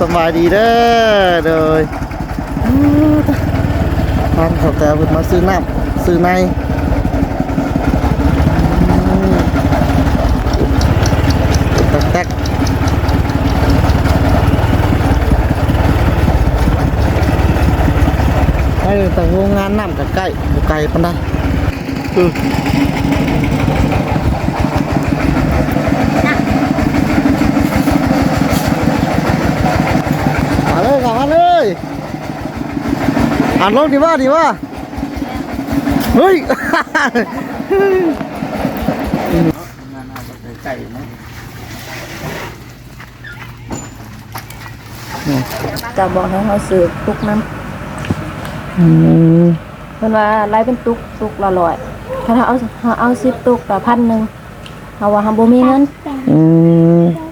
สบายดีเด้อเดยทางเขาแต่เพิ่นมาซื้อน้ำซื้อในตักแตกไอ้แต่โรงงานน้ำกับใกล้บ่ไกลปานใดอือ มาเลยกลับมาเลยอ่านลงดีว่าดีว่าเฮ้ยงานเอาไปไก่นะจะบอกให้เขาซื้อตุกน้อืมำเพิ่นว่าไล่เป็นตุกตุกละร้อยถ้าเขาเอาเขาเอาสิบตุกละพันหนึ่งเขาว่าเขาบ่มีเงินอืมเขา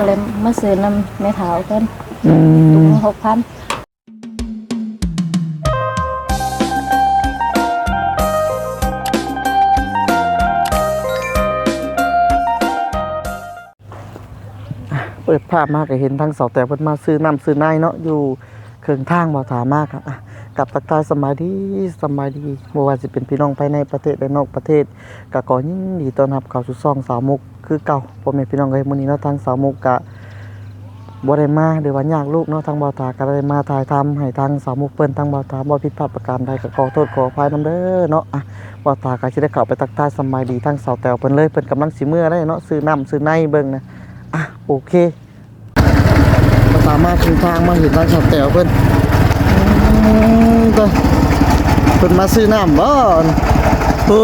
ก็เลยมาซื้อน้ำแม่เฒ่าเพิ่นอืตุกมหกพันเปิดภาพมากก็เห็นทางเสาแต่เพิ่นมาซื้อน้ำซื้อนายเนาะอยู่เครื่องทางบ่ถามมากครับอะ กับตักทายสมัยดีสมัยดีบ่ว่าสิเป็นพี่น้องภายในประเทศและนอกประเทศก็ขอยินดีต้อนรับเข้าสู่ช่องสาวมุกคือเก่าพ่อแม่พี่น้องเอ้ยมื้อนี้เนาะทางสาวมุกก็บ่ได้มาหรือว่ายากลูกเนาะทางบ่าวตาก็ได้มาถ่ายทำให้ทางสาวมุกเปิ้นทางบ่าวตาบ่ผิดพลาดประการใดก็ขอโทษขออภัยนํเด้อเนาะอะบ่าวตาก็สิได้เข้าไปตักทายสมัยดีทางสาวแตวเพิ่นเลยเพิ่นกำลังสิมื้อได้เนาะซื้อน้ำซื้อในเบิ่งนะอะโอเคสามารถถึงทางมาเห็นร้านสาวแต๋วเพิ่น อืมก็เพิ่นมาซื้อน้ำบ่นโอ้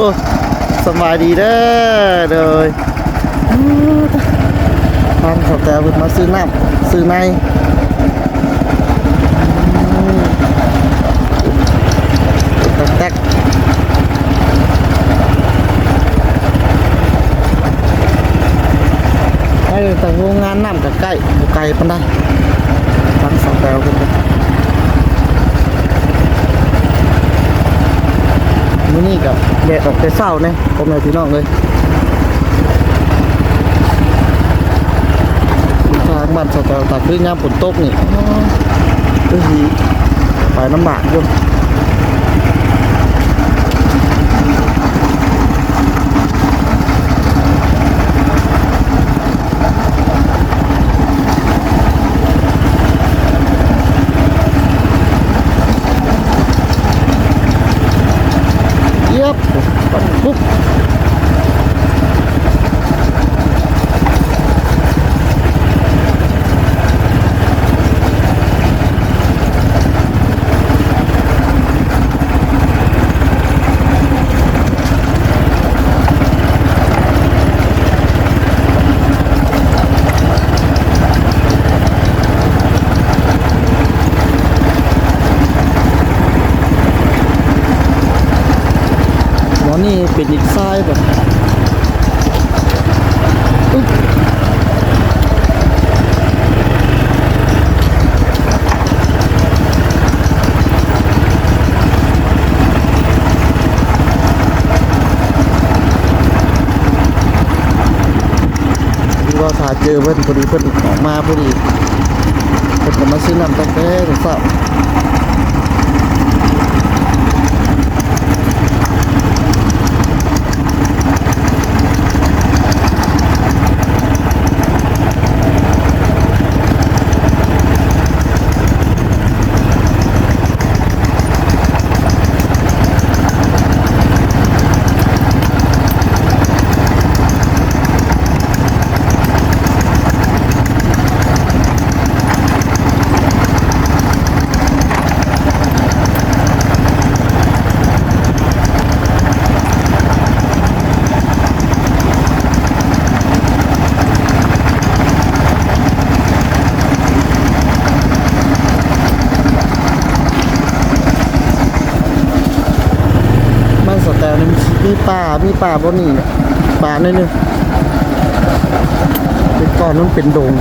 สบายดีเด้อเดยทางสาแต๋วเพิ่นมาซื้อน้ำซื้อในตักแตกไอ้แต่โรงงานน้ำกับใกล้บ่ไกลปานใดทางสาวแต๋วเพิ่นก็ มื้อนี้ก็แดดออกแต่เช้าแน่พ่อแม่พี่น้องเอ้ยทางบ้านสาวแต๋วตักคือยามฝนตกนี่ก็สิไปลำบากอยู่ เย็บปั๊บปุ๊บหมอนี่เป็นอีกซ้ายแบบอุ๊ยที่ว่าถ้าเจ อเพิ่นพอดีเพิ่นออกมาพอดีเพิ่นก็มาซื้อน้ำตั้งแต่เช้าบ้านสแตนนี่มีป่า มีป่าบ่นี่เนี่ป่าหน่อยเนึงเป็นก่อนนั้นเป็นโดง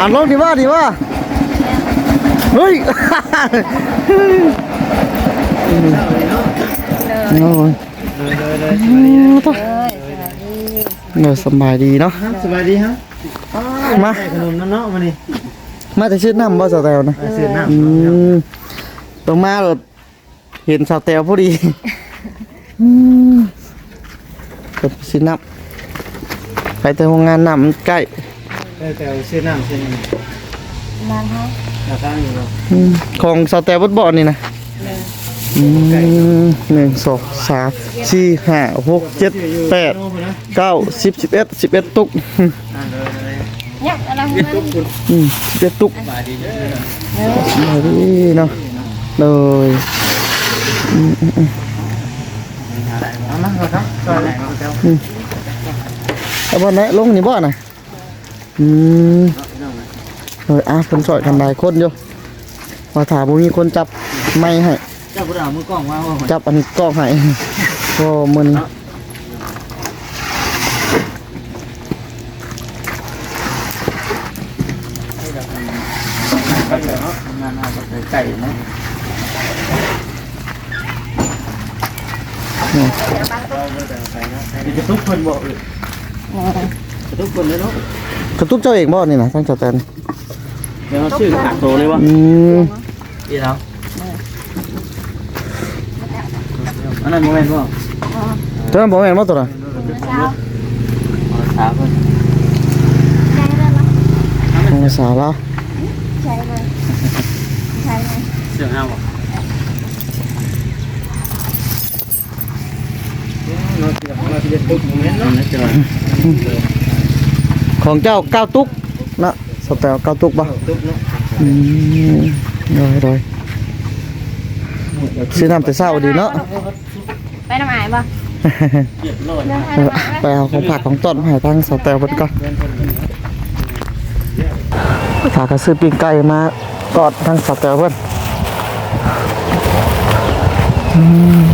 อ่านลงดีว่าดีว่าเฮ้ยโอ้ยเลยเลยเลยเดี๋ยวสบายดีเนาะสบายดีฮะมาใส่ขนมน้องๆมานี่มาแต่ชื่อน้ำบ่สาวแตวนะมาซื้อน้อืมตรงมาเราเห็นสาวแตวพอดีอืมเป็นชื่อน้ำไปแต่โรงงานน้ำมันใกล้ำแต่แต่ซื้อน้ำซื้อน้ำร้านเฮาราคาอยู่เนาะอืมของสาวแตวบดบ่อนี่นะอืมหนึ่งสองสามสี่ห้าหกเจ็ดแปดเก้าสิบสิบเอ็ดสิบเอ็ดตุกอ่าเลยเลยเนี่ยอะไรของมันอืมสิบเอ็ดตุกสบายดีเด้อสบายดีเนาะเลยอืมอืมอืมเอามาครับก็ไหนมาเจ้าเอาบ่ไหนลงนี่บ่น่ะ อืมเอออะเพิ่นช่วยกันหลายคนอยู่ว่าถ้าบ่มีคนจับไม้ให้เจ้าบุตรเอามือกล้องว่าว่าจับอันนี้กล้องให้ก็มื้อนี้ก็เดี๋ยวเนาะงานเอาไปไก่เนาะนี่จะทุกคนบอกเลยจะทุกคนเลยเนาะ กระตุกเจ้าเองบ่นี่นะทั้งสแตนเดี๋ยวเราชื่อขาดโตเลยวะอืมดีแล้วอันนั้นโมเมนต์ว่าตัวนั้นบ่แม่นบ่ตัวน่ะถามเพิ่นภาษาลาวใช่เลยใช่เลยเสียงเอาบ่เราเสียงเราเสียงตุ๊กโมเมนต์เนาะเจอ ของเจ้าเก้าตุกนะสแตลเก้าตุกบ่ตุ๊กเนาะอืมได้ได้ซื้อน้ำแต่เช้าดีเนาะไปน้ำอายป่ะเรียบร้อยเดินเออไปเอาของผักของต้นมาให้ทางสแตลเพิ่นก่อนฝากกระซื้อปิ้งไก่มากอดทางสแตลเพิ่นอืม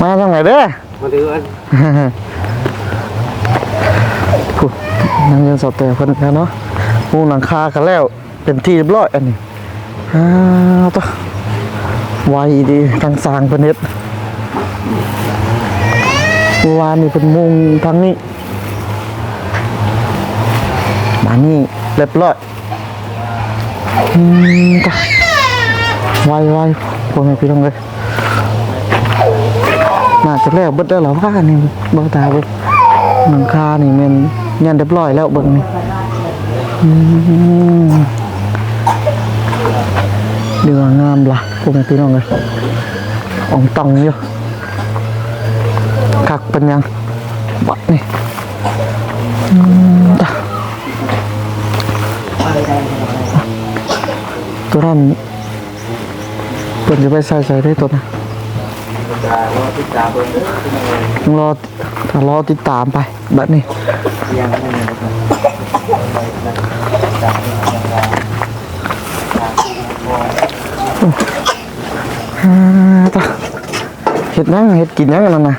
มาทางไหนเด้อ มาดูอันพูดนั่งเรียนสอบแต่เพิ่นกันเนาะมุงหลังคากันแล้ว เป็นที่เรียบร้อยอันนี้อ้าวต่อไวดีทางสางเพิ่นเฮ็ดเมื่อวานนี่เป็นมุงทางนี้มานี่เรียบร้อยอืมต่อไวไวพวกแม่พี่น้องเลย น่าจะแล้วเบิดแล้วเหรอว่านี่บ่ตาเบิดหลังคานี่แมันยันเรียบร้อยแล้วเบิ่งนี่อืมเดืองามล่ะพวกนี้พี่น้องเลยอ่องตองอยู่คักเป็นยังบัดนี่อืมจ้ะตัวนั้นเปิ่นจะไปใส่ใส่ได้ตัวนะ ตาว่าติดตาเบิ่งเด้อที่มันเลยต้องรอถ้ารอติดตามไปบัดนี้ยังไม่เนี่ยครับอ่าต่อเห็ดยังเห็ดกินยังกันแล้วนะ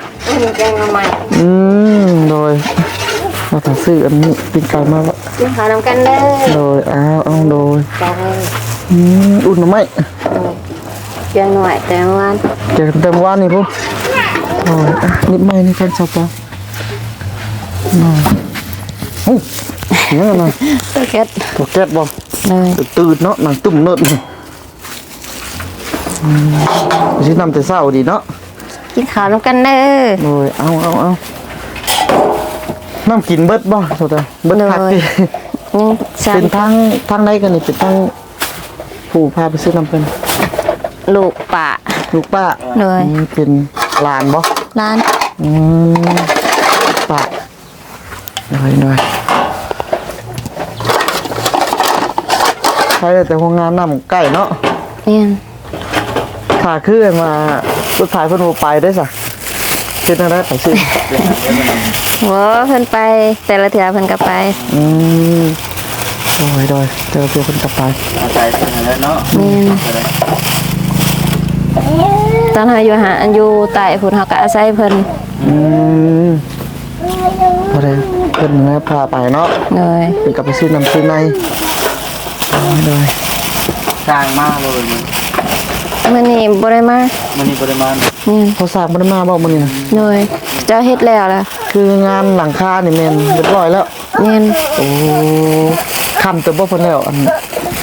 แกงมาใหม่อืมโดยเราต้องซื้ออันนี้ปิ้งไก่มาแล้วกินข้าวนำกันเลยโดยเอาเอาโดยแกงอืมอุ่นหรือไม่ แกงหน่อยแต่เมื่อวานเจอกันเต็มวันนี่พุ่มโอ้ยอะนิดไม่นี่กันชอบปะโอ้ยโอ้ยเนี่ยนะตัวแก๊สตัวแก๊สบ่เลยตื่นเนาะหนังตุ่มเนิดนี่อืมชินำแต่เศร้าดีเนาะกินข้าวนำกันเลยโดยเอาเอาเอาน้ำกินเบิดบ่สุดเลยเบิดคักดินี่ฉัเป็นนทางทางใดกันนี่เป็นทางผู้พาไปซื้อน้ำเป็น ลูกป่าลูกป้าเลยอืมเป็นหลานบ่ร้านอืมป้าหน่อยหน่อยใช่แต่โรงงานน้ำใกล้เนาะเนี่ยถ้าคือมาสุดท้ายเพิ่นบ่ไปได้ซะเป็นอะไรไปซื้อโว้เพิ่นไปแต่ละเถื่อเพิ่นก็ไปอืมโดยโดยเจอเจอคนกลับไป อาศัยเพิ่นแล้วเนาะแม่น ตอนเฮาอยู่หาอยู่ใต้พุ่นเฮาก็อาศัยเพิ่นอืมพอได้เพิ่นนะพาไปเนาะเลยเป็นกลับไปซื้อน้ำซื้อในโอ้ยโดยสร้างมากเลยมื้อนี้บ่ได้มามันมีปริมาณนี่เขาสร้างมันมาบอกมันนี่นะเลยเจ้าเฮ็ดแล้วล่ะคืองานหลังคานี่แม่นเรียบร้อยแล้ว แม่นโอ้คำเติมบ่เพิ่นแล้วอัน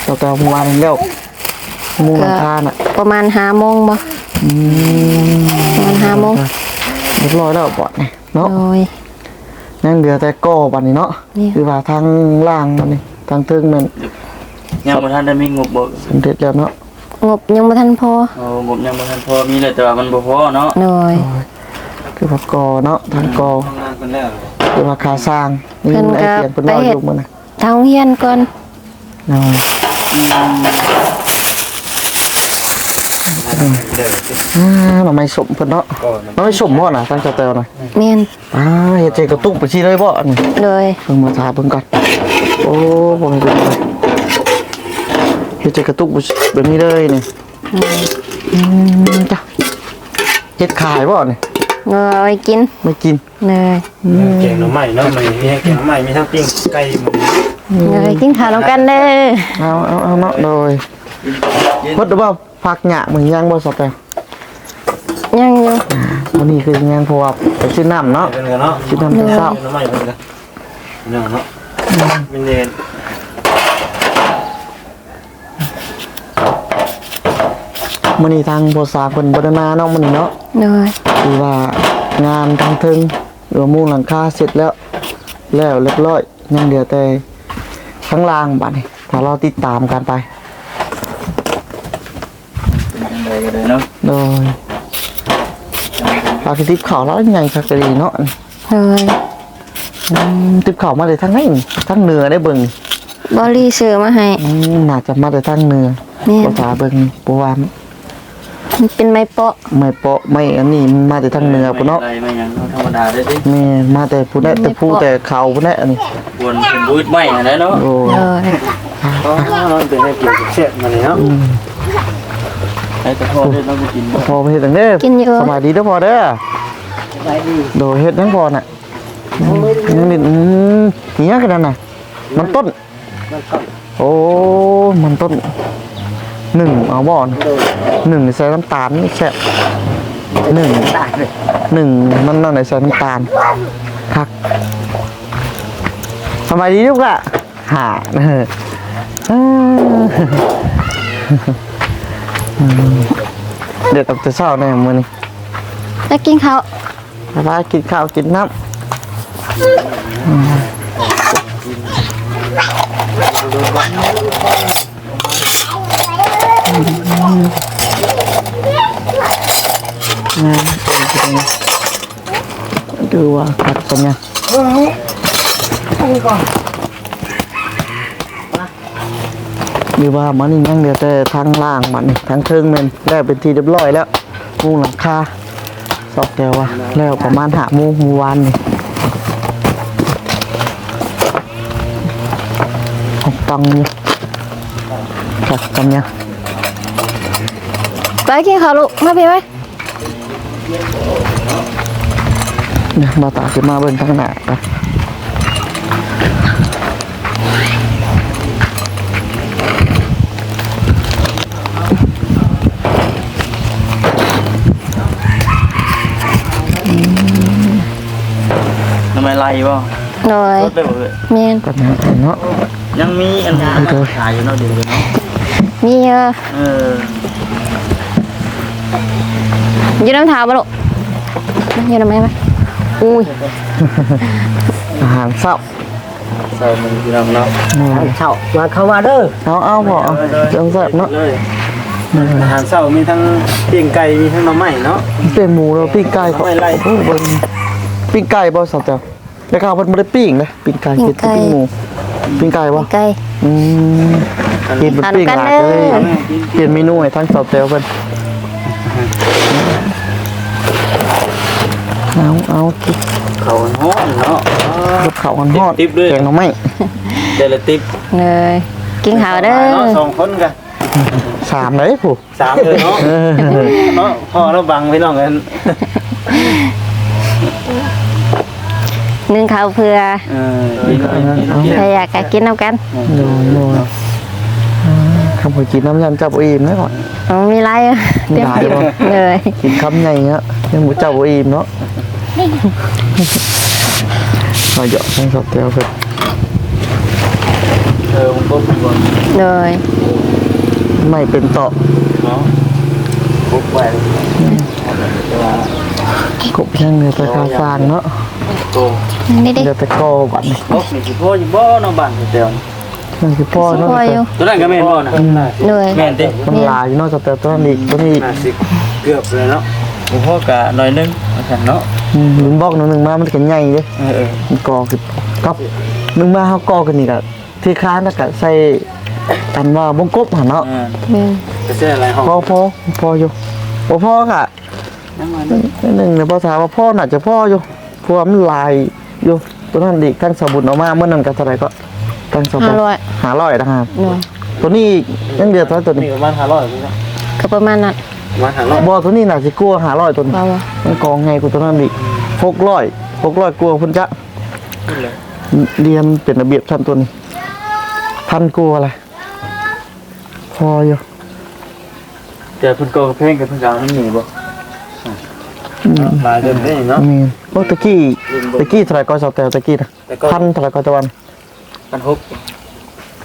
เราแต่เมื่อวานนี้แล้ว มุงหลังคาน่ะประมาณ5โมงบ่อืมประมาณ5โมงเรียบร้อยแล้วบ่นี่เนาะโดยยังเหลือแต่ก่อบัดนี้เนาะนี่ คือว่าทางล่างบัดนี้ทางเทิงแม่นยังบ่ทันได้มีงบบ่สำเร็จแล้วเนาะงบยังบ่ทันพอโอ้งบยังบ่ทันพอมีเลยแต่ว่ามันบ่พอเนาะโดย คือว่าก่อเนาะทางก่อทำงานเพิ่นแล้วคือว่าคาสร้างนี่เพิ่นไอ้ก็เสียงเพิ่นไปเล่าอเฮ็ดยู่มื้อน่ะทางโรงเรียนก่อนเนาะ อ่าหน่อไม้สมเพิ่นเนาะหน่อไม้สมบ่น่ะทางเจ้าแตวน่ะแม่นอ่าเฮ็ดใจกระตุกไปสิเลยบ่อันนี้โดยเพิ่งมาถามเพิ่นก่อนโอ้บ่ให้เป็นไรเฮ็ดใจกระตุกแบบนี้เลยนี่อืมจ้ะเฮ็ดขายบ่นี่เอาไว้กินไม่กินเลยแกงหน่อไม้เนาะมันมีให้แกงหน่อไม้มีทั้งปิ้งไก่หมูเลยกินข้าวนํกันเด้อเอาเอาเอาเนาะโดยพดว่า พักหยะมึงยังบ่สอบแต่ยังอยู่วันนี้คือยังเพราะว่าไปซื้อน้ำเนาะเป็นกันเนาะซื้อน้ำเป็นเศร้าแกงหน่อไม้เป็นกันเนาะเนาะเป็นเดนมื้อนี้ทางโพสาเพิ่นบ่ได้มาเนาะมื้อนี้เนาะเลยคือว่างานทางเทึงหรือว่ามุงหลังคาเสร็จแล้ว แล้วเรียบร้อยยังเหลือแต่ข้างล่างบัดนี้ถ้าเราติดตามกันไป ยังไง ก็ได้เนาะโดยปลากระติบเขาแล้วยังไงสักกะดีเนาะเลยอืมติบเขามาเลยทั้งไหนทั้งเหนือได้เบิ่งบอลลี่ซื้อมาให้ อืมน่าจะมาแต่ทั้งเหนือแม่น ภาษาเบิ่งเพราะว่ามันเป็นไม้เปาะไม่เปาะไม่อันนี้มันมาแต่ทั้งเหนือพุ่นเนาะไม่ไม่หยังธรรมดาได้ดิแม่มาแต่ผู้ได้แต่ผู้แต่เขาผู้ได้อันนี้ควรเป็นบูดไม้อันนั้นเนาะโอ้เลยอ๋อเนาะเป็นให้เกี่ยวกับเสียมาเลยเนาะ ให้แต่พ่อได้เราไปกินบ่พอไปเฮ็ดจังเด้อกินเยอะสบายดีเด้อพอเด้อโดยเฮ็ดจังพอน่ะยังนิดอืมเหี้ยกันนั่นน่ะ มันต้นโอ้ มันต้นหนึ่งเอาบ่อนหนึ่งใส่น้ำตาลนี่แค่หนึ่งหนึ่งมันนั่นไหนใส่น้ำตาลคักสบายดีลูกละหาเอออ่าอืม เด็ดออกแต่เช้าแน่มื้อนี้แล้วกินข้าวไปไปกินข้าวกินน้ำดูว่าขัดกันยัง หรือว่ามันนี่ยังเหลือแต่ทางล่างมันนี่ทางเทิงมันได้เป็นทีเรียบร้อยแล้วมุงหลังคาสอบแกวว่าแล้วประมาณหาโมงเมื่อวานนี่หกตังอยู่ขัดกันยังไปกินข้าวลูกมาพี่ไว้เนี่ยมาตาขึ้นมาเบิ่งข้างหน้าไป ไมไล่บ่เลยรถได้บ่เอ้ยแม่นกันยังเนาะยังมีอันนั้นขายอยู่เนาะเดี๋ยวเนาะมีเยอะเอออยู่น้ำเท้าบ่ลูกอยู่น้ำไหมไหมอุ้ยอาหารเศร้าใส่มือพี่น้องเนาะเศร้ามาเข้ามาเด้อเอาเอาพอเอาจังแซ่บเนาะเลยอาหารเช้ามีทั้งปิ้งไก่มีทั้งหน่อไม้เนาะเป็นหมูแล้วปิ้งไก่เอาไว้ไล่โอ้เบิ่งปิ้งไก่บ่สาวแตว แล้วข้าวเพิ่นบ่ได้ปิ้งนะปิ้งไก่เฮ็ดแต่ปิ้งหมูปิ้งไก่บ่ไก่ อืมเห็นเป็นปิ้งหลากเลยทานกันเด้อ เปลี่ยนเมนูให้ทั้งสาวแตวเพิ่นอ่าเอาเอากินเขาฮ้อนเนาะ กับข้าวกันฮอดติ๊บด้วย แกงหน่อไม้เดลติปเลยกินข้าวเด้อเนาะสองคนกันสามเลยผู้สามเลยเนาะเออเนาะพ่อเราบังพี่น้องกัน นึ่งข้าวเพื่อเออกินกินกินกินใครอยากก็กินน้ำกันโดนโดนคำพูดกินน้ำยันจับอิ่มนะก่อนอ๋อมีไรอะมีหลายบ่เลยกินคำใหญ่เงี้ยยังหมูเจ้าอิ่มเนาะเราเหยาะทั้งสองแถวเพิ่นเออผมก็เป็นคนเลยไม่เป็นต่อเนาะปุ๊บไปแต่ว่ากบช่างเนื้อตะคาฟางเนาะโต นี่ดิเนื้อตะกอบัดนี่โอ้นี่สิพ่ออยู่บ่เนาะบ้านเดียวนั่นคือพ่อเนาะพ่ออยู่ตัวนั้นก็แม่นบ่นะเลยแม่นติมันหลายเนาะสเตลตัวนี้อีกตัวนี้อีกห้าสิบเกือบเลยเนาะผมพ่อกะหน่อยนึงว่าซั่นเนาะอืมลุงบอกหนอยหนึ่งมา มันก็ใหญ่เด้เออเออมันกอคือกับนึงมาเฮากอกันนี่ก็ที่ค้านแล้วก็ใส่อันว่าบงกบหั่นเนาะเอออืมจะเสียอะไรห้องพอพอพออยู่บ่พอค่ะน้ำมันนิดนึงในภาษาว่าพ่อน่าจะพ่ออยู่เพราะวามันลาย อยู่ตัวนั้นอีกทั้งสบุนออกมาเมื่อนั้นก็เท่าไหร่ก็ทั้งสบุห้านร้อย หาร้อยนะครับเลยตัวนี้อีกยังเดือดเท่าตัวนี่นี้ประมาณ500พี่เนาะก็ประมาณนั้นประมาณ500บ่ตัวนี้น่าสิกลัวหาร้อยตัวนี้เบาอะมันกองไงกูตัวนั้นอีกหกร้อยหกร้อยกลัวพุ่นจะเรียนเป็นระเบียบชั้นตัวนี้พันกลัวอะไรพออยู่แต่เพิ่นก็เพลงกับเพิ่นก็มันหนีบ่อื มหลายเดือนได้เนาะแม่นโอ้ตะกี้ตะกี้เท่าไหร่ก็สาวแตวตะกี้นะแต่ก็พันเท่าไหร่ก็ตะวันพันหก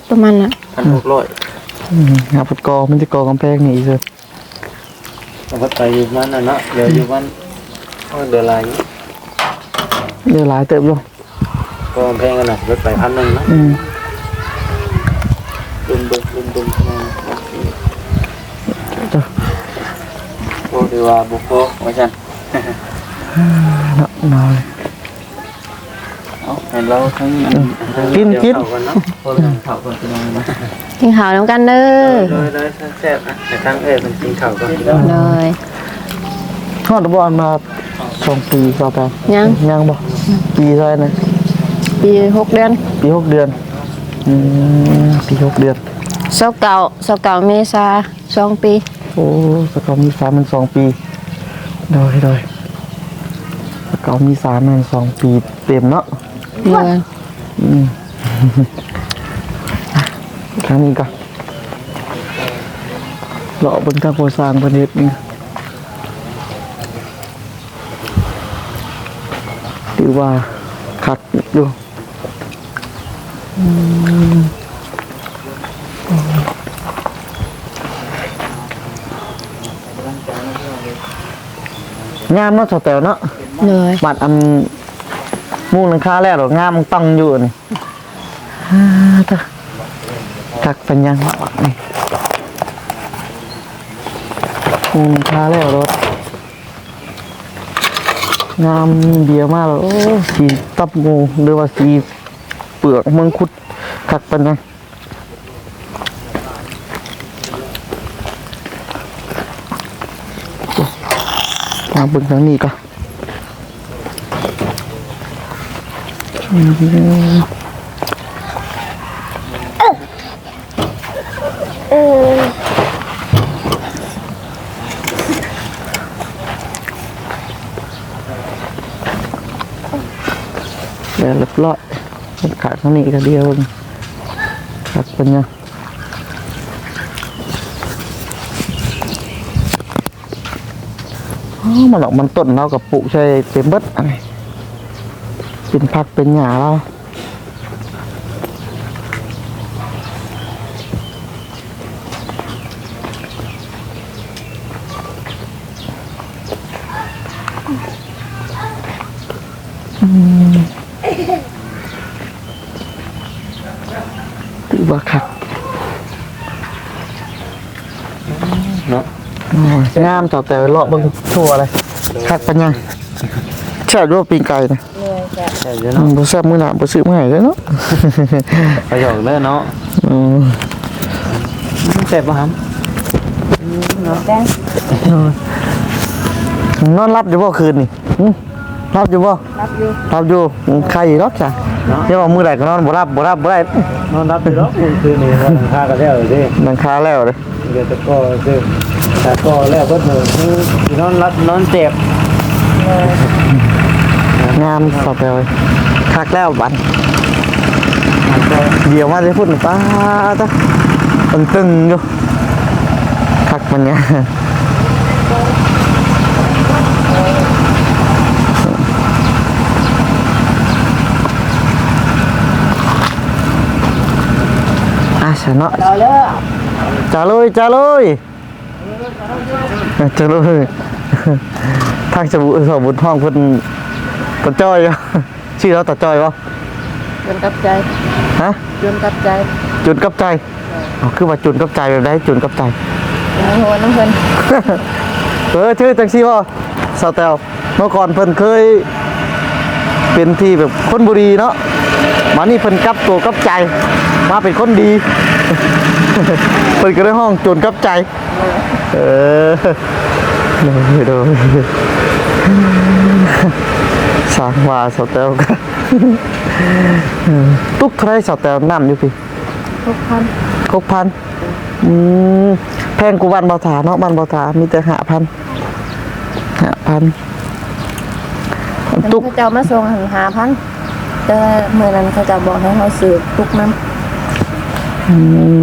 ประมาณนั้นพันหกร้อยอืมหาพุดกอมันจะกอกำแพงนี่อีกเลยแล้วก็ไปอยู่มันน่ะเนาะเดี๋ยวอยู่มันโอ้ยเดือนละอยู่เดี๋ยวหลายเติบอยู่ก็แพงกันน่ะรถไปพันหนึงเนาะอืมดุมดุมดุมดุมโอ้ดีว่าบุกโกว่าซั่น เนาะน้อยเอาเห็นเราทั้งอันทั้งกินกิน เดี๋ยวเข้ากันเนาะพอเราเข้ากันพี่น้องนะกินข้าวน้ำกันเด้อเลยเลยแซ่บๆนะแต่ทั้งเอ้ยมันกินข้าวกันพี่น้องเลย ทอดบอลมาสองปีสาวแตวยัง ยังบ่ปีเท่าไหร่นะปีหกเดือนปีหกเดือนอืมปีหกเดือนเสาเก่าเสาเก่าเมษาสองปีโอ้สกอมีสามมันสองปี โดยโดยสกอมีสามมันสองปีเต็มเนาะเลยอืมครั้งนี้ก็เลาะเบนทางโคสร้างประเทศนี่ถือว่าคักอยู่อืม งามเนาะสแตวเนาะเลยบัดอันมูลค่าแล้วหรองามมันต้องอยู่นี่ฮ่าตะทักเป็นยังนี่มูลค่าแล้วรถงามเดียวมากเลยโอ้สีตับงูหรือว่าสีเปลือกเมืองคุดคักเป็นยังาเบิ่งทางนี้ก่อนเดี๋ยวเรียบร้อยขาดข้างนี้ก็เดียวขาดเป็นยังอ๋อ มันออกมันต้นเรากับปลูกใช่เต็มเบิดอะไรเป็นผักเป็นหญ้าเราถือว่าคัก เนาะ โอ้ยงามต่อแต่เลาะเบิ่งทั่วเลยคักเป็นยังแช่ด้วยปีงไก่นะใช่เดี๋ยวอืเนาะมบ่แซ่บมื้อหน้าบ่ซื้อมาให้เลยเนาะ ประโยคเลยเนาะอืมแซ่บป่ะครับแดงนอนรับอยู่บ่คืนนี่หึรับอยู่บ่ รับอยู่รับอยู่ใครรับจ้ะเดี๋ยวว่ามื้อใดก็นอนบ่รับบ่รับบ่ได้นอนรับอยู่เนาะคืนนี้วันพากันแล้วเลยนังคาแล้วเลยเดี๋ยวจะก็คือ แต่ก็แล้วก็เหมือนคือนอนรับนอนเจ็บงามสอบไปเลยคักแล้วบันเดี๋ยวมาจะพูดหน่อยป้าจ้ะมันตึงอยู่คักมันเนี่ยอะฉันเนาะเราเลิกจ้าเลยจ้าเลย จ้าเลยทางจะบุสอบบุญห้องเพิ่นตาจ้อยอยู่ชื่อเราตาจ้อยวะจนกับใจฮะจนกับใจจุนกับใจอ๋อคือว่าจุนกับใจแบบได้จุนกับใจในหัวน้ำเพิ่นเออชื่อจังซี่ว่าสาวแตวเมื่อก่อนเพิ่นเคย เป็นที่แบบคนบุรีเนาะมานี่เพิ่นกลับตัวกลับใจ มาเป็นคนดี เพิ่นก็ได้ห้องจุนกับใจ เออโดยโดยสร้างว่าสาวแตวกันตุ๊กเท่าไรสาวแตวน้ำอยู่พี่ทุกพันหกพันอืมแพงกูบ้านเบาถาเนาะบ้านเบาถามีแต่ห้าพันห้าพันมันตุ๊กเขาเจ้ามาส่งหันหาพันแต่เมื่อนั้นเขาเจะบอกให้เขาซื้อตุกน้อื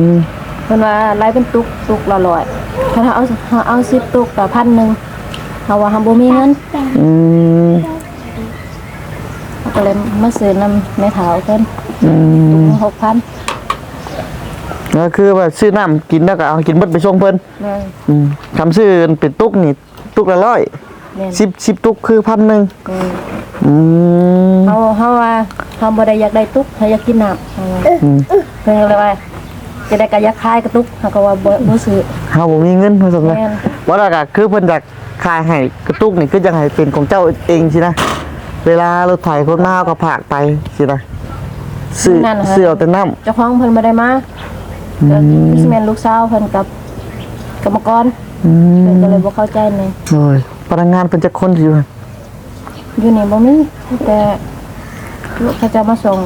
มำเพิ่นว่าไล่เป็นตุกตุกละร้อย ถ้าเอาเขาเอาสิบตุกกับพันหนึ่งเขาว่าเขาบ่มีเงินอืมเขาก็เลยมาซื้อนำแม่เฒ่าเพิ่นอืมหกพันก็คือแบบซื้อน้ำกินแล้วก็เอากินเบิดไปส่งเพิ่นนั่นอืมคำซื้อเป็นตุ๊กนี่ตุ๊กละร้อยเนี่ยสิบสิบตุ๊กคือพันหนึ่งอืมอืมเขาเขาว่าเขาบ่ได้อยากได้ตุกเขาอยากกินน้ำเขาว่าอืม เพิ่นก็เลยว่า จะได้ก็อยากขายกระตุกเขาก็ว่าบ่บ่ซื้อ เฮาบ่มีเงินเพิ่นส่งเลยแม่นว่าแล้วก็คือเพิ่นอยากขายให้กระตุกนี่คือจังให้เป็นของเจ้าเองสินะ เวลารถไถคนมาก็ผากไปสินะซื้อซื้อเอาแต่น้ำ เจ้าของเพิ่นบ่ได้มาก็คือสิแม่นลูกสาวเพิ่นกับกรรมกรอืมเพิ่นก็เลยบ่เข้าใจแน่โอ้ยพนักงานเป็นจะคนอยู่หั่นอยู่นี่บ่มีแต่ลูกเขาจะมาส่ง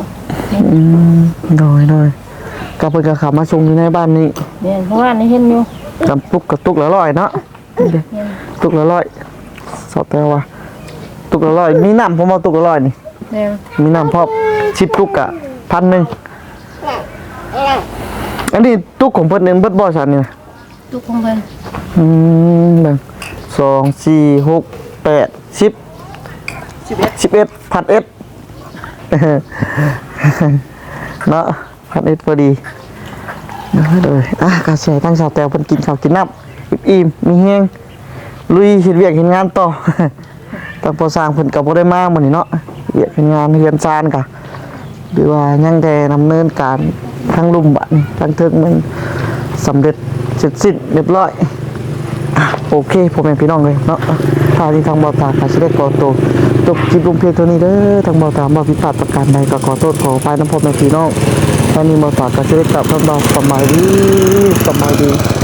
อืมโดยโดย ก็เพิ่นก็ขับมาส่งอยู่ในบ้านนี้เนี่ยเพราะว่านี่เห็นอยู่กับตุกกับตุกละร้อยเนาะตุกละร้อยสอบแต่ว่าตุกละร้อยมีน้ำผมเอาตุกละร้อยนี่เนี่ยมีน้ำพอบชิปตุกอะพันหนึ่งอันนี้ตุกของเพิ่นเองเบิดบ่สันนี่นะทุกของเพิ่นอืมหนึ่งสองสี่หกแปดสิบสิบเอ็ดพันเอ็ดเนาะ พันเอ็ดพอดีเด้อเลยอะกาแสตั้งสาวแตวเพิ่นกินข้าวกินน้ำอิ่มมีแฮงลุยเฮ็ดเวียกเฮ็ดงานต่อตั้งพอสร้างเพิ่นก็บ่ได้มามื้อนี้เนาะเวียกเฮ็ดงานเฮือนซานกะหรือว่ายังแต่ดำเนินการทั้งลุ่มบันทั้งเทิงมันสำเร็จเสร็จสิ้นเรียบร้อยโอเคพ่อแม่พี่น้องเลยเนาะทางที่ทางบอตาก็จะได้ขอตัวจบคลิปลงเพียงเท่านี้เด้อทางบอตาบ่ผิดพลาดประการใดก็ขอโทษขออภัยน้ำพ่อแม่พี่น้อง ตอนนี้มาฝากกระได้กลับคำบอกสบายดีสบายดี